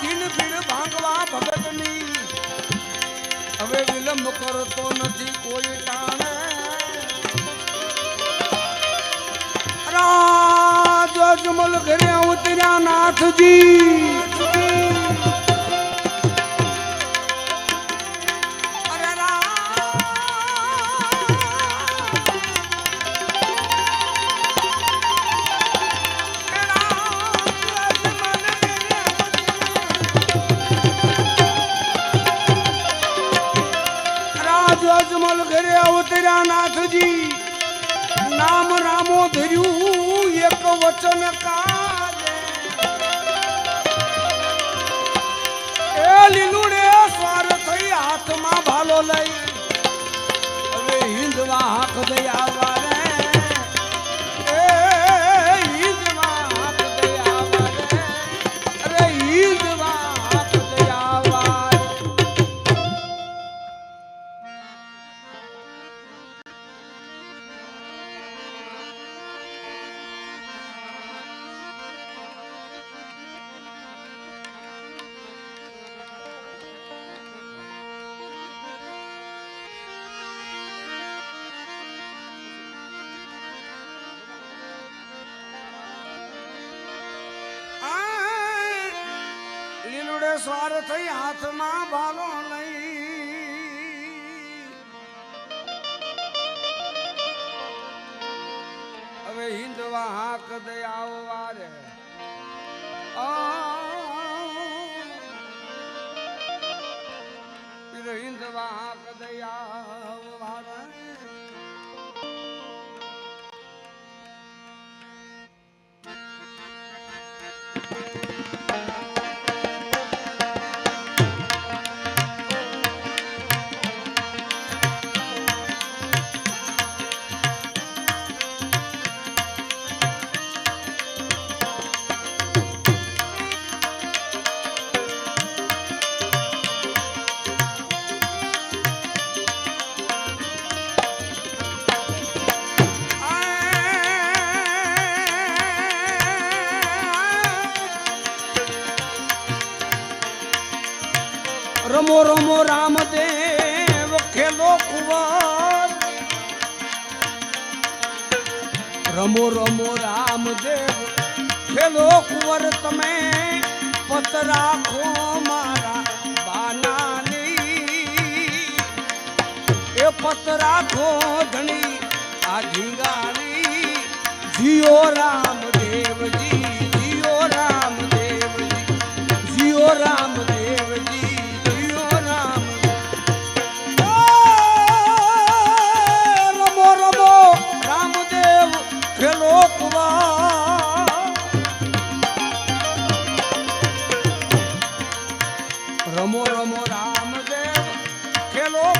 ખીન ભીડ ભાંગવા ભગતની. હવે વિલંબ કરતો નથી કોઈ ટાણે. રાજ અજમલ ઘરે ઉતર્યા નાથજી. કાજે એ લીલુડે સ્વાર થઈ હાથમાં ભાલો લઈ. હવે હિંદવા હાથ દઈ વારે સ્વાર થઈ હાથમાં ભાલો લઈ હવે હિંદવા હાક દે આવવા રે હિંદવા હાક દે રમો રમો રામદેવ, ખેલો કુંવર તમે, પત રાખો મારા બાનાની એ પત રાખો ધણી આ ઝીંગાની જીઓ રામદેવજી ખેલો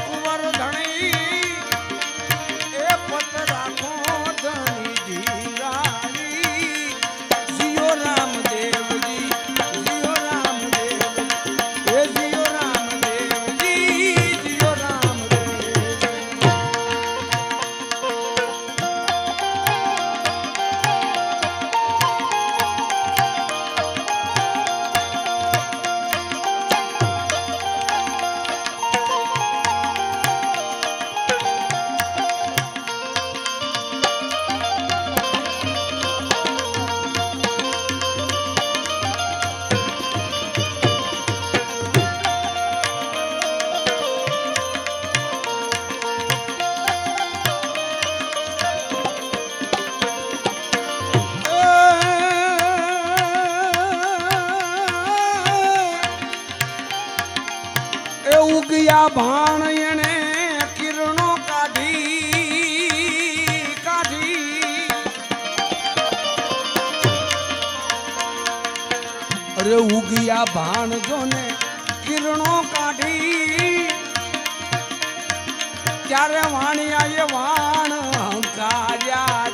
અરે ઉગયા ભાણ જોને કિરણો કાઢી. ત્યારે વાણિયા એ વાણ હંકાર્યાજી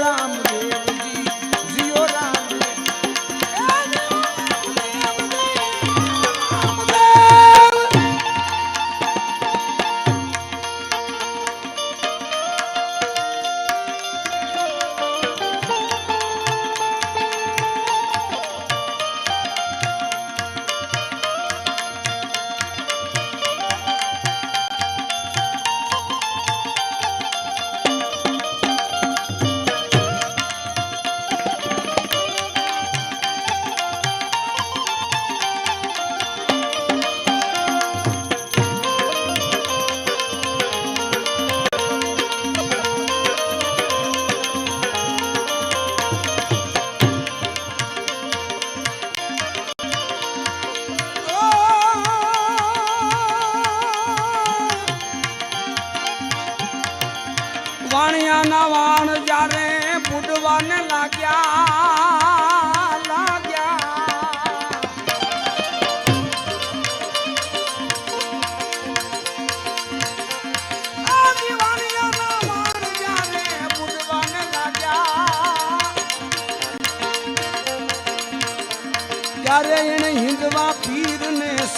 રામ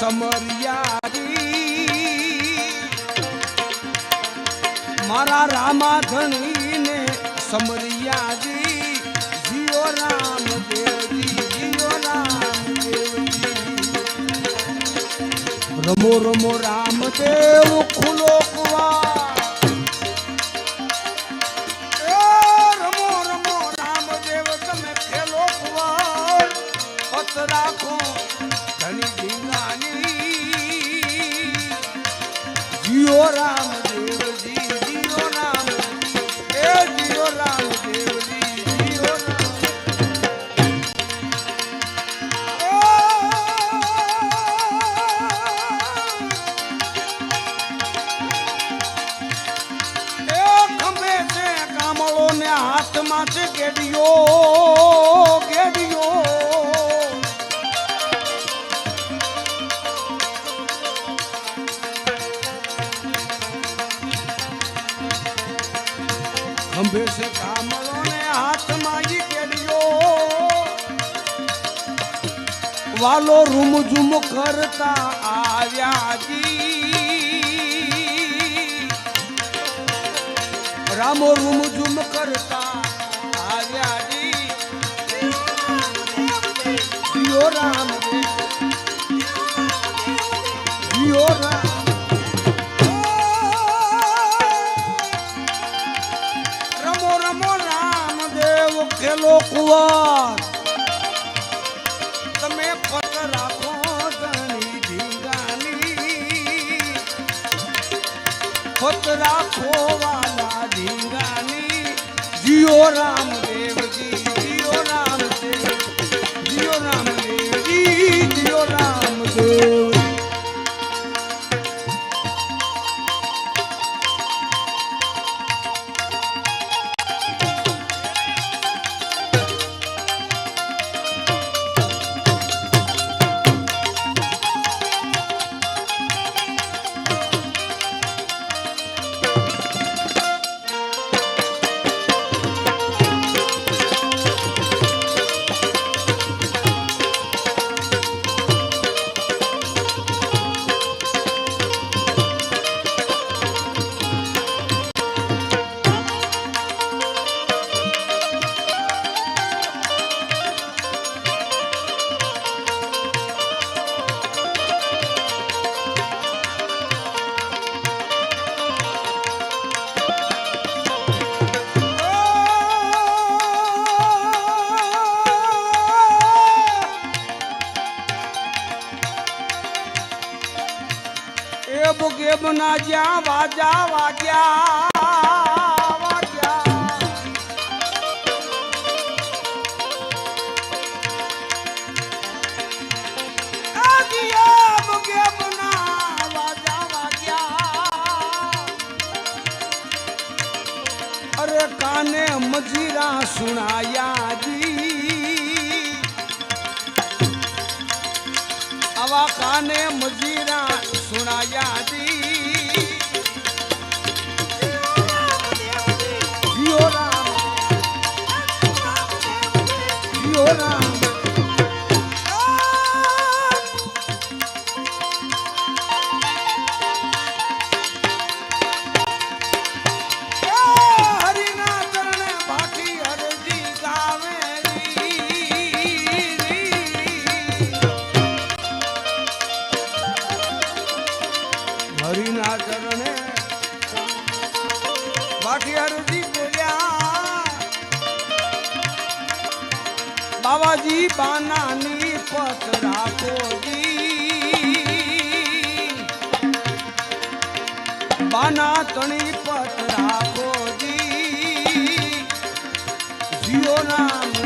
સમરિયારી મારા રામા ધણીને સમરિયારી જીઓ રામ દેવજી જીઓ રામ દેવજી રમો રમો રામદેવ ખુલો કુવા રમો કુવા રાખો ધણી જીઓ રામ દેવજી જીઓ રામ એ જીઓ રામ દેવજી જીઓ હાથમાં છે ગેડિયો વાલો રૂમ ઝુમ કરતા આવ્યા જી. રામો રૂમ ઝુમ કરતા આવ્યા જી. રામ રમો એબ ગેબ ના જ્યાં વાજા વાગ્યા કાને મજીરા સુણાયા જી. આવા કાને મજીરા સુણાયા જી બાવાજી બાનાની પથરા કોજી બાના તણી પથરા કોજી જીઓ જીઓના